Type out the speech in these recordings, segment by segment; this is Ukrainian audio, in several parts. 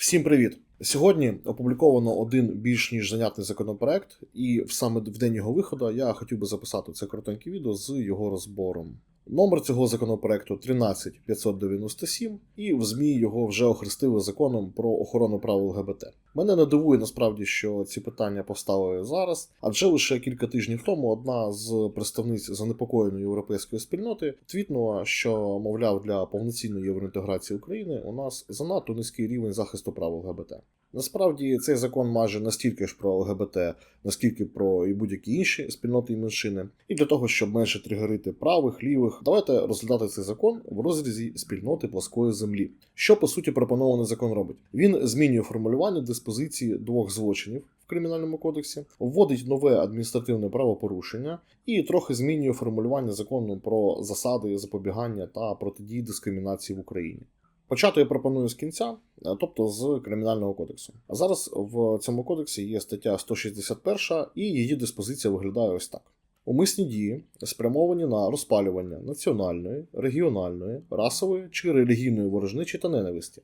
Всім привіт! Сьогодні опубліковано один більш ніж занятний законопроект, і саме в день його виходу я хотів би записати це коротеньке відео з його розбором. Номер цього законопроекту 13597, і в ЗМІ його вже охрестили законом про охорону прав ЛГБТ. Мене не дивує насправді, що ці питання поставили зараз, адже лише кілька тижнів тому одна з представниць занепокоєної європейської спільноти твітнула, що, мовляв, для повноцінної євроінтеграції України у нас занадто низький рівень захисту прав ЛГБТ. Насправді цей закон майже настільки ж про ЛГБТ, наскільки про і будь-які інші спільноти і меншини. І для того, щоб менше тригерити правих, лівих, давайте розглядати цей закон в розрізі спільноти плоскої землі. Що по суті пропонований закон робить? Він змінює формулювання диспозиції двох злочинів. Кримінальному кодексі вводить нове адміністративне правопорушення і трохи змінює формулювання закону про засади запобігання та протидії дискримінації в Україні. Почати я пропоную з кінця, е, тобто з кримінального кодексу. А зараз в цьому кодексі є стаття 161, і її диспозиція виглядає ось так: умисні дії спрямовані на розпалювання національної, регіональної, расової чи релігійної ворожничі та ненависті,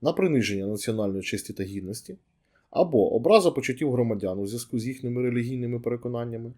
на приниження національної честі та гідності, або образа почуттів громадян у зв'язку з їхніми релігійними переконаннями,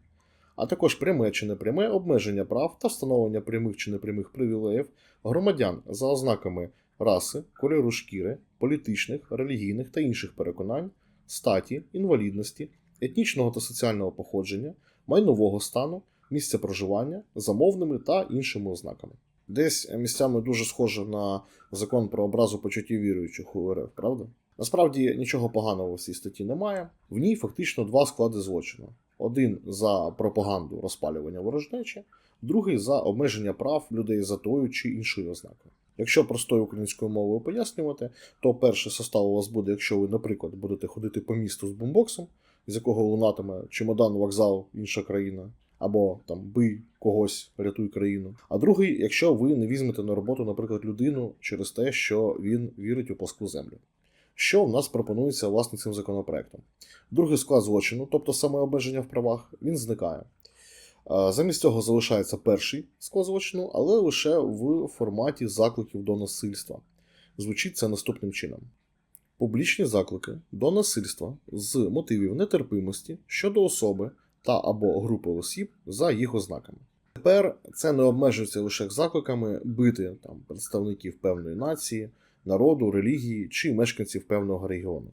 а також пряме чи непряме обмеження прав та встановлення прямих чи непрямих привілеїв громадян за ознаками раси, кольору шкіри, політичних, релігійних та інших переконань, статі, інвалідності, етнічного та соціального походження, майнового стану, місця проживання, замовними та іншими ознаками. Десь місцями дуже схоже на закон про образу почуттів віруючих у РФ, правда? Насправді нічого поганого в цій статті немає. В ній фактично два склади злочину: один за пропаганду розпалювання ворожнечі, другий за обмеження прав людей за тою чи іншою ознакою. Якщо простою українською мовою пояснювати, то перший состав у вас буде, якщо ви, наприклад, будете ходити по місту з бумбоксом, з якого лунатиме чемодан, вокзал, інша країна, або там бий когось, рятуй країну. А другий, якщо ви не візьмете на роботу, наприклад, людину через те, що він вірить у пласку землю. Що в нас пропонується власне цим законопроектом? Другий склад злочину, тобто саме обмеження в правах, він зникає. Замість цього залишається перший склад злочину, але лише в форматі закликів до насильства. Звучить це наступним чином: публічні заклики до насильства з мотивів нетерпимості щодо особи та або групи осіб за їх ознаками. Тепер це не обмежується лише закликами бити там, представників певної нації, народу, релігії чи мешканців певного регіону,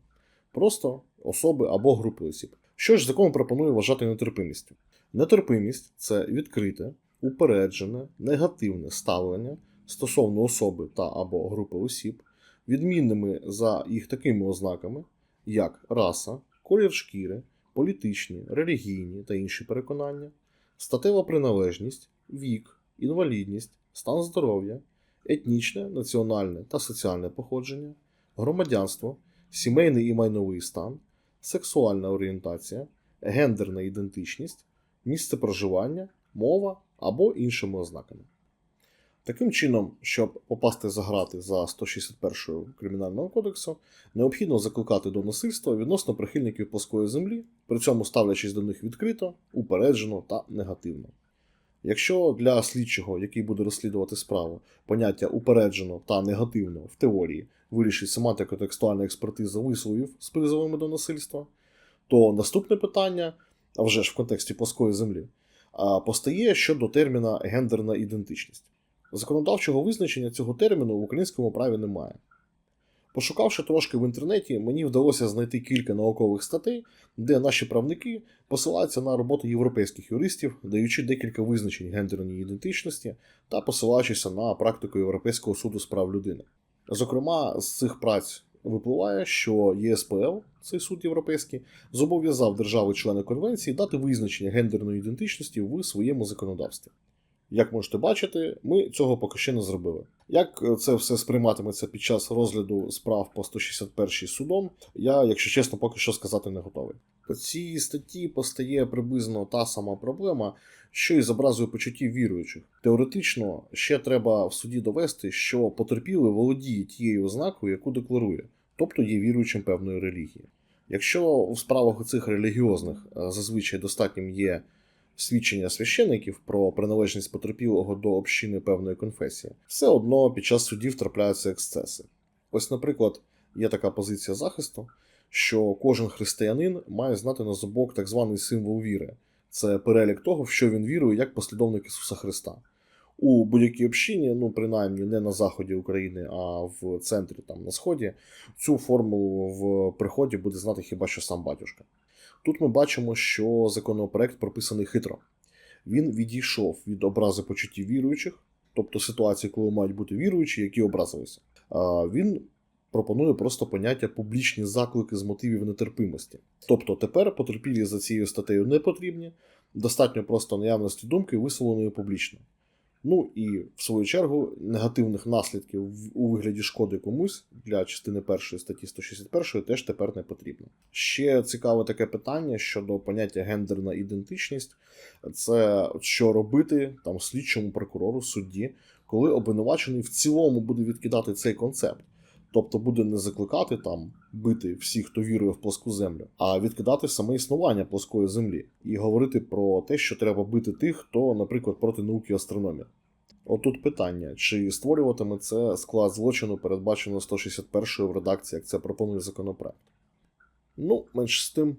просто особи або групи осіб. Що ж закон пропонує вважати нетерпимістю? Нетерпимість це відкрите, упереджене, негативне ставлення стосовно особи та або групи осіб, відмінними за їх такими ознаками, як раса, колір шкіри, політичні, релігійні та інші переконання, статева приналежність, вік, інвалідність, стан здоров'я, етнічне, національне та соціальне походження, громадянство, сімейний і майновий стан, сексуальна орієнтація, гендерна ідентичність місце проживання, мова або іншими ознаками. Таким чином, щоб попасти за грати за 161 Кримінального кодексу, необхідно закликати до насильства відносно прихильників плоскої землі, при цьому ставлячись до них відкрито, упереджено та негативно. Якщо для слідчого, який буде розслідувати справу, поняття упереджено та негативно в теорії вирішить семантико текстуальна експертиза висловів з призовами до насильства, то наступне питання а вже ж в контексті плоскої землі, постає щодо терміна гендерна ідентичність. Законодавчого визначення цього терміну в українському праві немає. Пошукавши трошки в інтернеті, мені вдалося знайти кілька наукових статей, де наші правники посилаються на роботу європейських юристів, даючи декілька визначень гендерної ідентичності та посилаючися на практику Європейського суду з прав людини. Зокрема, з цих праць випливає, що ЄСПЛ, цей суд європейський, зобов'язав держави-члени конвенції дати визначення гендерної ідентичності в своєму законодавстві. Як можете бачити, ми цього поки ще не зробили. Як це все сприйматиметься під час розгляду справ по 161 судом, я, якщо чесно, поки що сказати не готовий. По цій статті постає приблизно та сама проблема, що і з образою почуттів віруючих. Теоретично ще треба в суді довести, що потерпілий володіє тією ознакою, яку декларує, тобто є віруючим певної релігії. Якщо в справах цих релігіозних е, зазвичай достатнім є свідчення священиків про приналежність потерпілого до общини певної конфесії, все одно під час судів трапляються ексцеси. Ось, наприклад, є така позиція захисту, що кожен християнин має знати на зубок так званий символ віри. Це перелік того, в що він вірує як послідовник Ісуса Христа. У будь-якій общині, ну принаймні не на заході України, а в центрі там на сході, цю формулу в приході буде знати хіба що сам батюшка. Тут ми бачимо, що законопроект прописаний хитро. Він відійшов від образи почуттів віруючих, тобто ситуації, коли мають бути віруючі, які образилися. Він пропонує просто поняття публічні заклики з мотивів нетерпимості. Тобто тепер потерпілі за цією статтею не потрібні, достатньо просто наявності думки, висловленої публічно. Ну і в свою чергу негативних наслідків у вигляді шкоди комусь для частини першої статті 161 теж тепер не потрібно. Ще цікаве таке питання щодо поняття гендерна ідентичність. Це що робити там слідчому прокурору, судді, коли обвинувачений в цілому буде відкидати цей концепт. Тобто буде не закликати там бити всіх, хто вірує в плоску землю, а відкидати саме існування плоскої землі і говорити про те, що треба бити тих, хто, наприклад, проти науки астрономії. Отут питання: чи створюватиме це склад злочину, передбачено 161-ю в редакції, як це пропонує законопроект? Ну, менш з тим,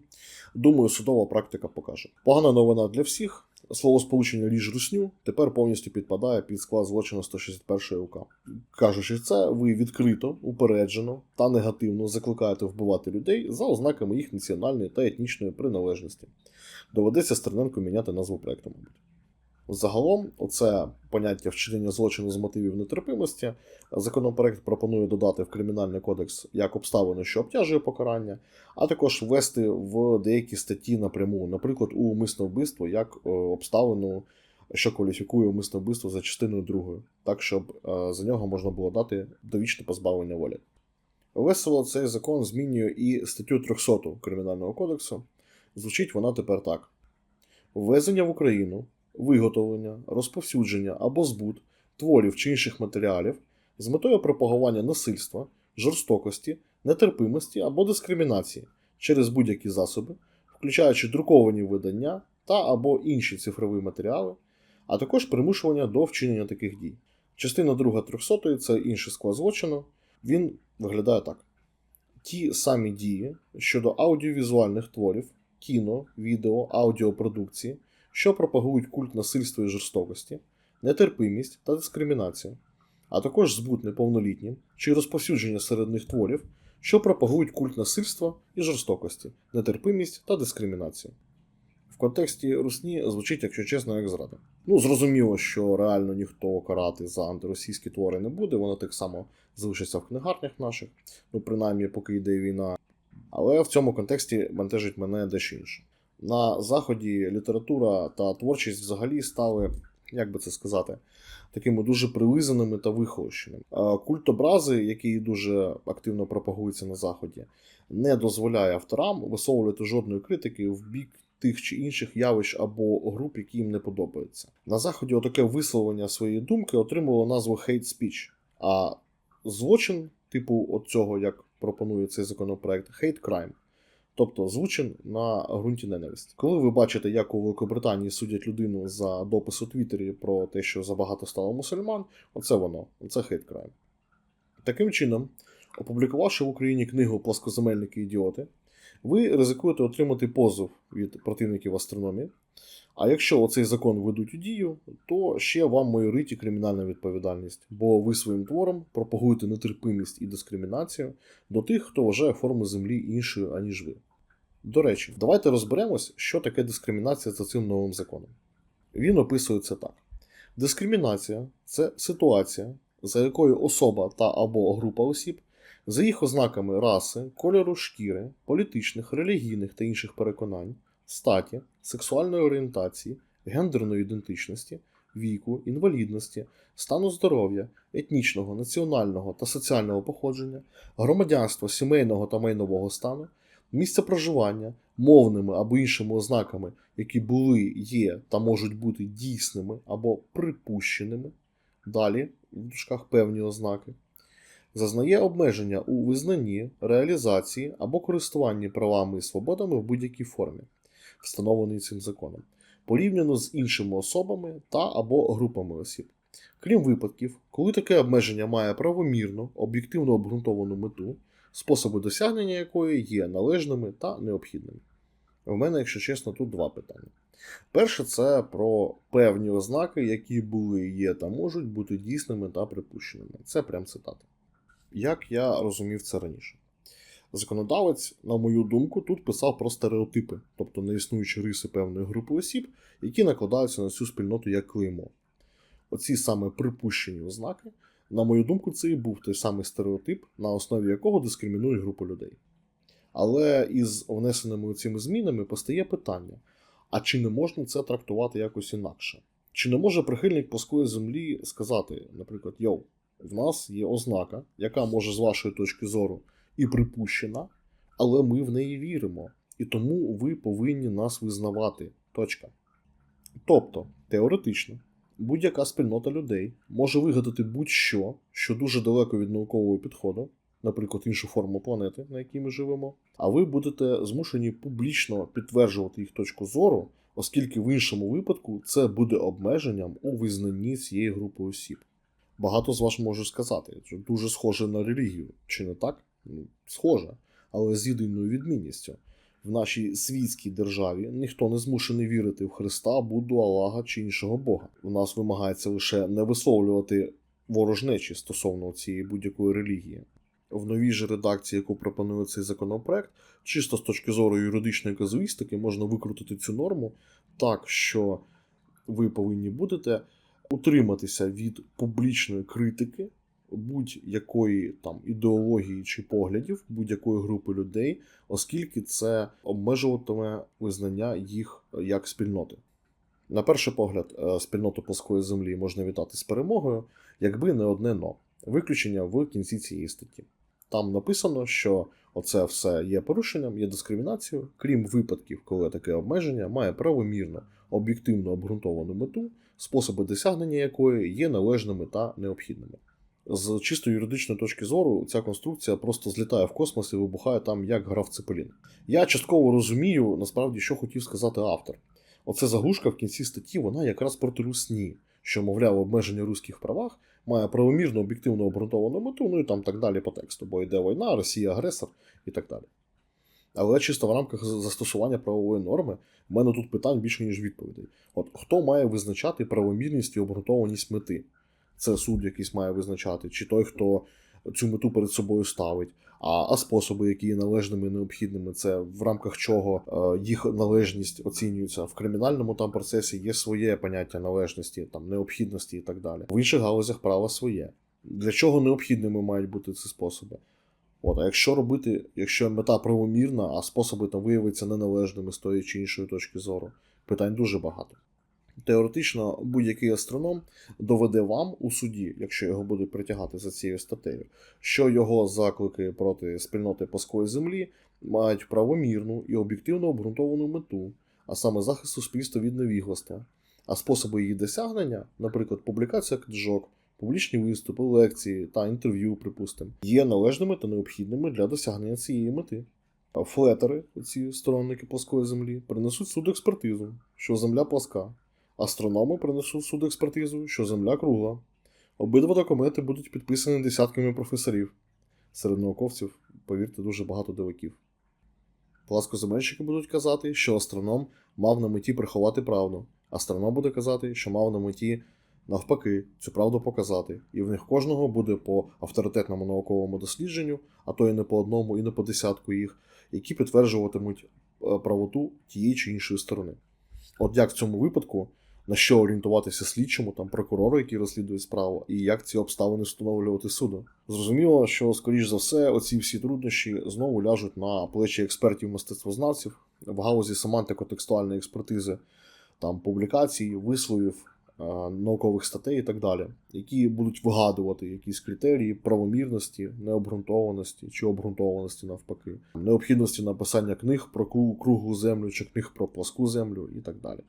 думаю, судова практика покаже. Погана новина для всіх. Словосполучення ліж русню тепер повністю підпадає під склад злочину 161 УК. Кажучи це, ви відкрито, упереджено та негативно закликаєте вбивати людей за ознаками їх національної та етнічної приналежності. Доведеться Стерненко міняти назву проекту, мабуть. Загалом, оце поняття вчинення злочину з мотивів нетерпимості. Законопроект пропонує додати в Кримінальний кодекс як обставину, що обтяжує покарання, а також ввести в деякі статті напряму, наприклад, у умисне вбивство як е, обставину, що кваліфікує умисне вбивство за частиною другою, так щоб е, за нього можна було дати довічне позбавлення волі. Весело цей закон змінює і статтю 300 Кримінального кодексу. Звучить вона тепер так: ввезення в Україну, виготовлення, розповсюдження або збут творів чи інших матеріалів з метою пропагування насильства, жорстокості, нетерпимості або дискримінації через будь-які засоби, включаючи друковані видання та або інші цифрові матеріали, а також примушування до вчинення таких дій. Частина 2 300 це інший склад злочину. Він виглядає так: ті самі дії щодо аудіовізуальних творів, кіно, відео, аудіопродукції, що пропагують культ насильства і жорстокості, нетерпимість та дискримінацію, а також збут неповнолітнім чи розповсюдження серед них творів, що пропагують культ насильства і жорстокості, нетерпимість та дискримінацію. В контексті русні звучить, якщо чесно, як зрада. Ну, зрозуміло, що реально ніхто карати за антиросійські твори не буде, вони так само залишаться в книгарнях наших, ну принаймні, поки йде війна. Але в цьому контексті бентежить мене дещо інше. На заході література та творчість взагалі стали, як би це сказати, такими дуже прилизаними та вихолощеними. А Культ образи, який дуже активно пропагується на заході, не дозволяє авторам висовувати жодної критики в бік тих чи інших явищ або груп, які їм не подобаються. На заході отаке висловлення своєї думки отримало назву hate speech, а злочин, типу от цього, як пропонує цей законопроект, hate crime. Тобто злочин на ґрунті ненависті. Коли ви бачите, як у Великобританії судять людину за допис у Твіттері про те, що забагато стало мусульман, оце воно, це хейткрайм. Таким чином, опублікувавши в Україні книгу Плоскоземельники ідіоти, ви ризикуєте отримати позов від противників астрономії. А якщо оцей закон введуть у дію, то ще вам майорить і кримінальна відповідальність, бо ви своїм твором пропагуєте нетерпимість і дискримінацію до тих, хто вважає форму землі іншою, аніж ви. До речі, давайте розберемось, що таке дискримінація за цим новим законом. Він описує це так: дискримінація це ситуація, за якою особа та або група осіб за їх ознаками раси, кольору шкіри, політичних, релігійних та інших переконань, статі, сексуальної орієнтації, гендерної ідентичності, віку, інвалідності, стану здоров'я, етнічного, національного та соціального походження, громадянства сімейного та майнового стану, місця проживання, мовними або іншими ознаками, які були, є та можуть бути дійсними або припущеними. Далі, в дужках певні ознаки, зазнає обмеження у визнанні, реалізації або користуванні правами і свободами в будь-якій формі, встановленій цим законом, порівняно з іншими особами та або групами осіб. Крім випадків, коли таке обмеження має правомірну, об'єктивно обґрунтовану мету, способи досягнення якої є належними та необхідними. У мене, якщо чесно, тут два питання. Перше, це про певні ознаки, які були, є та можуть бути дійсними та припущеними. Це прям цитата. Як я розумів це раніше. Законодавець, на мою думку, тут писав про стереотипи, тобто неіснуючі риси певної групи осіб, які накладаються на цю спільноту як клеймо. Оці саме припущені ознаки, на мою думку, це і був той самий стереотип, на основі якого дискримінує групу людей. Але із внесеними цими змінами постає питання: а чи не можна це трактувати якось інакше? Чи не може прихильник плоскої землі сказати, наприклад, йоу, в нас є ознака, яка може з вашої точки зору і припущена, але ми в неї віримо, і тому ви повинні нас визнавати. Точка. Тобто, теоретично, будь-яка спільнота людей може вигадати будь-що, що дуже далеко від наукового підходу, наприклад, іншу форму планети, на якій ми живемо, а ви будете змушені публічно підтверджувати їх точку зору, оскільки в іншому випадку це буде обмеженням у визнанні цієї групи осіб. Багато з вас може сказати, що дуже схоже на релігію, чи не так? Ну, схоже, але з єдиною відмінністю. В нашій світській державі ніхто не змушений вірити в Христа, Будду, Аллаха чи іншого Бога. У нас вимагається лише не висловлювати ворожнечі стосовно цієї будь-якої релігії. В новій же редакції, яку пропонує цей законопроект, чисто з точки зору юридичної казуїстики, можна викрутити цю норму так, що ви повинні будете утриматися від публічної критики будь-якої там ідеології чи поглядів будь-якої групи людей, оскільки це обмежуватиме визнання їх як спільноти. На перший погляд, е, спільноту плоскої землі можна вітати з перемогою, якби не одне но виключення в кінці цієї статті. Там написано, що оце все є порушенням, є дискримінацією, крім випадків, коли таке обмеження має правомірно, об'єктивно обґрунтовану мету, способи досягнення якої є належними та необхідними. З чисто юридичної точки зору, ця конструкція просто злітає в космос і вибухає там, як грав Цепелін. Я частково розумію, насправді, що хотів сказати автор. Оце заглушка в кінці статті, вона якраз проти русні, що, мовляв, обмеження руських правах має правомірно об'єктивно обґрунтовану мету, ну і там так далі по тексту, бо йде війна, Росія агресор і так далі. Але чисто в рамках застосування правової норми в мене тут питань більше, ніж відповідей. От хто має визначати правомірність і обґрунтованість мети? Це суд якийсь має визначати, чи той, хто цю мету перед собою ставить, а а способи, які є належними і необхідними, це в рамках чого е, їх належність оцінюється в кримінальному там процесі. Є своє поняття належності, там необхідності і так далі. В інших галузях права своє. Для чого необхідними мають бути ці способи? От, а якщо робити, якщо мета правомірна, а способи там виявиться неналежними з тої чи іншої точки зору, питань дуже багато. Теоретично, будь-який астроном доведе вам у суді, якщо його будуть притягати за цією статтею, що його заклики проти спільноти плоскої землі мають правомірну і об'єктивно обґрунтовану мету, а саме захист суспільства від невігластва. А способи її досягнення, наприклад, публікація книжок, публічні виступи, лекції та інтерв'ю, припустимо, є належними та необхідними для досягнення цієї мети. Флетери, ці сторонники плоскої землі, принесуть суд експертизу, що земля плоска. Астрономи принесуть суд експертизу, що Земля кругла. Обидва документи будуть підписані десятками професорів. Серед науковців, повірте, дуже багато диваків. Пласкоземельщики будуть казати, що астроном мав на меті приховати правду. Астроном буде казати, що мав на меті, навпаки, цю правду показати, і в них кожного буде по авторитетному науковому дослідженню, а то і не по одному, і не по десятку їх, які підтверджуватимуть е, правоту тієї чи іншої сторони. От як в цьому випадку на що орієнтуватися слідчому, там прокурору, який розслідує справу, і як ці обставини встановлювати суду. Зрозуміло, що, скоріш за все, оці всі труднощі знову ляжуть на плечі експертів мистецтвознавців в галузі семантико-текстуальної експертизи, там публікацій, висловів. Е, наукових статей і так далі, які будуть вигадувати якісь критерії правомірності, необґрунтованості чи обґрунтованості навпаки, необхідності написання книг про круглу землю чи книг про пласку землю і так далі.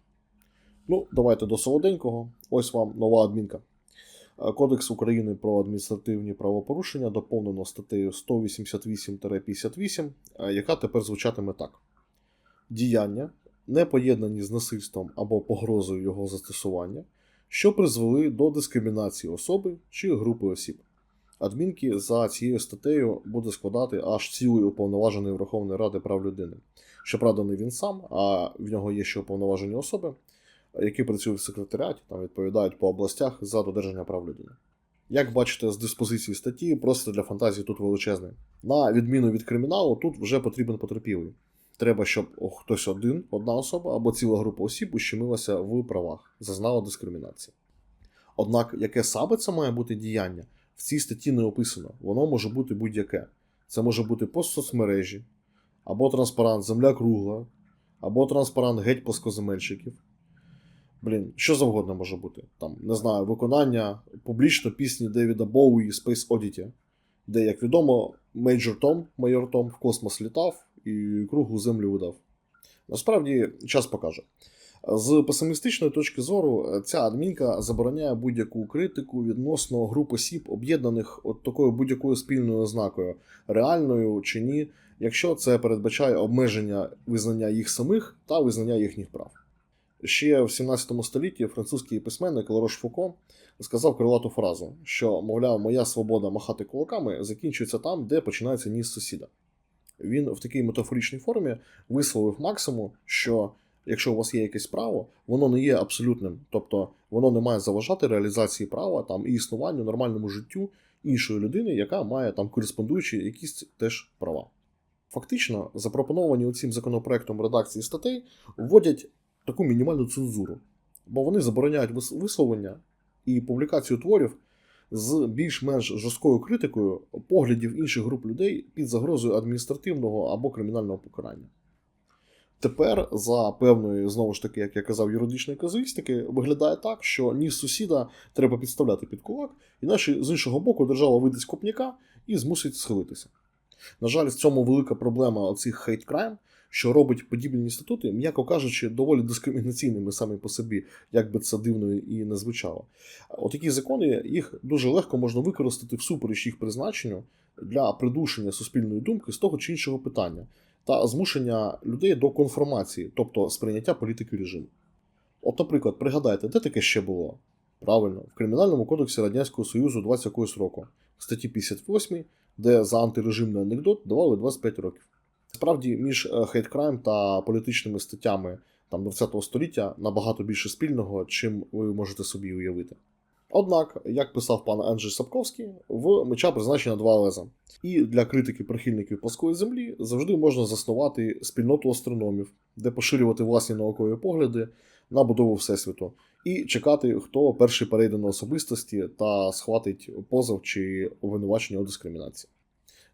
Ну, давайте до солоденького. Ось вам нова адмінка. Е, Кодекс України про адміністративні правопорушення доповнено статтею 188-58, е, яка тепер звучатиме так: діяння, не поєднані з насильством або погрозою його застосування, що призвели до дискримінації особи чи групи осіб, адмінки за цією статтею буде складати аж цілий уповноважений Верховної Ради прав людини. Щоправда, не він сам, а в нього є ще уповноважені особи, які працюють в секретаріаті, там відповідають по областях за додержання прав людини. Як бачите, з диспозиції статті, просто для фантазії тут величезний. На відміну від криміналу, тут вже потрібен потерпілий. Треба, щоб хтось один, одна особа або ціла група осіб ущемилася в правах, зазнала дискримінації. Однак, яке саме це має бути діяння, в цій статті не описано. Воно може бути будь-яке. Це може бути пост соцмережі, або транспарант Земля кругла, або транспарант геть плоскоземельщиків. Блін, що завгодно може бути. Там, не знаю, виконання публічно пісні Девіда Боуї Space Oddity, де, як відомо, Мейджор Том, майор Том в космос літав і круглу землю видав. Насправді, час покаже. З песимістичної точки зору, ця адмінка забороняє будь-яку критику відносно груп осіб, об'єднаних от такою будь-якою спільною ознакою, реальною чи ні, якщо це передбачає обмеження визнання їх самих та визнання їхніх прав. Ще в 17 столітті французький письменник Ларош Фуко сказав крилату фразу, що, мовляв, моя свобода махати кулаками закінчується там, де починається ніс сусіда. Він в такій метафоричній формі висловив максимум, що якщо у вас є якесь право, воно не є абсолютним, тобто воно не має заважати реалізації права там і існуванню нормальному життю іншої людини, яка має там кореспондуючі якісь теж права. Фактично, запропоновані цим законопроектом редакції статей вводять таку мінімальну цензуру, бо вони забороняють висловлення і публікацію творів з більш-менш жорсткою критикою поглядів інших груп людей під загрозою адміністративного або кримінального покарання. Тепер, за певної, знову ж таки, як я казав, юридичної казуїстики, виглядає так, що ніс сусіда треба підставляти під кулак, іначе з іншого боку держава видасть копняка і змусить схилитися. На жаль, в цьому велика проблема оцих crime, що робить подібні інститути, м'яко кажучи, доволі дискримінаційними самі по собі, як би це дивно і не звучало. От такі закони їх дуже легко можна використати всупереч їх призначенню для придушення суспільної думки з того чи іншого питання та змушення людей до конформації, тобто сприйняття політики режиму. От, наприклад, пригадайте, де таке ще було? Правильно, в Кримінальному кодексі Радянського Союзу 20 якогось року, статті 58, де за антирежимний анекдот давали 25 років. Справді, між хейт-крайм та політичними статтями там, 20-го століття набагато більше спільного, чим ви можете собі уявити. Однак, як писав пан Анджей Сапковський, в меча призначено два леза. І для критики прихильників плоскої землі завжди можна заснувати спільноту астрономів, де поширювати власні наукові погляди на будову Всесвіту, і чекати, хто перший перейде на особистості та схватить позов чи обвинувачення у дискримінації.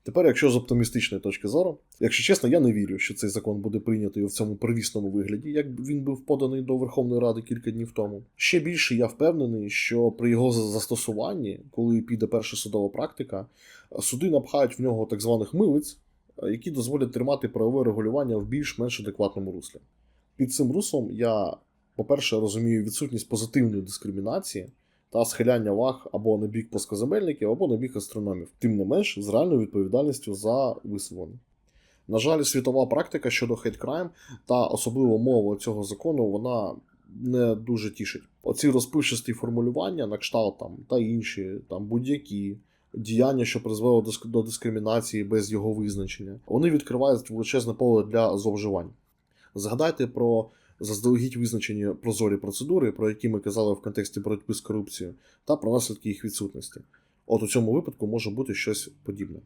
Тепер, якщо з оптимістичної точки зору, якщо чесно, я не вірю, що цей закон буде прийнятий в цьому первісному вигляді, як він був поданий до Верховної Ради кілька днів тому. Ще більше я впевнений, що при його застосуванні, коли піде перша судова практика, суди напхають в нього так званих милиць, які дозволять тримати правове регулювання в більш-менш адекватному руслі. Під цим руслом я, по-перше, розумію відсутність позитивної дискримінації та схиляння ваг або на бік плоскоземельників, або на бік астрономів, тим не менш з реальною відповідальністю за висловлення. На жаль, світова практика щодо хейт-крайм та особливо мова цього закону, вона не дуже тішить. Оці розпивчасті формулювання на кшталт там та інші, там будь-які діяння, що призвело до, дискримінації без його визначення, вони відкривають величезне поле для зловживань. Згадайте про заздалегідь визначені прозорі процедури, про які ми казали в контексті боротьби з корупцією, та про наслідки їх відсутності. От у цьому випадку може бути щось подібне.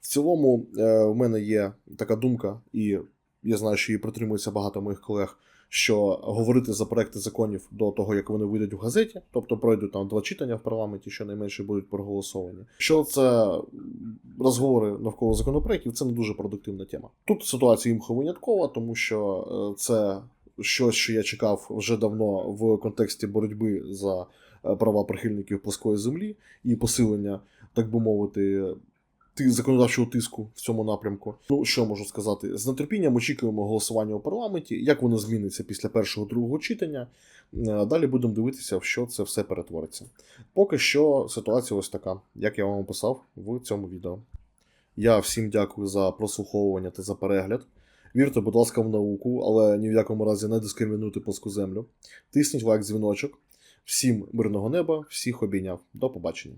В цілому, е, в мене є така думка, і я знаю, що її притримується багато моїх колег, що говорити за проекти законів до того, як вони вийдуть в газеті, тобто пройдуть там два читання в парламенті, що найменше будуть проголосовані. Що це розговори навколо законопроєктів, це не дуже продуктивна тема. Тут ситуація імхо виняткова, тому що е, це щось, що я чекав вже давно в контексті боротьби за е, права прихильників плоскої землі і посилення, так би мовити, ти- законодавчого тиску в цьому напрямку. Ну що можу сказати? З нетерпінням очікуємо голосування у парламенті. Як воно зміниться після першого другого читання? Е, Далі будемо дивитися, в що це все перетвориться. Поки що ситуація ось така, як я вам описав в цьому відео. Я всім дякую за прослуховування та за перегляд. Вірте, будь ласка, в науку, але ні в якому разі не дискримінуйте плоску землю. Тисніть лайк дзвіночок. Всім мирного неба, всіх обійняв. До побачення.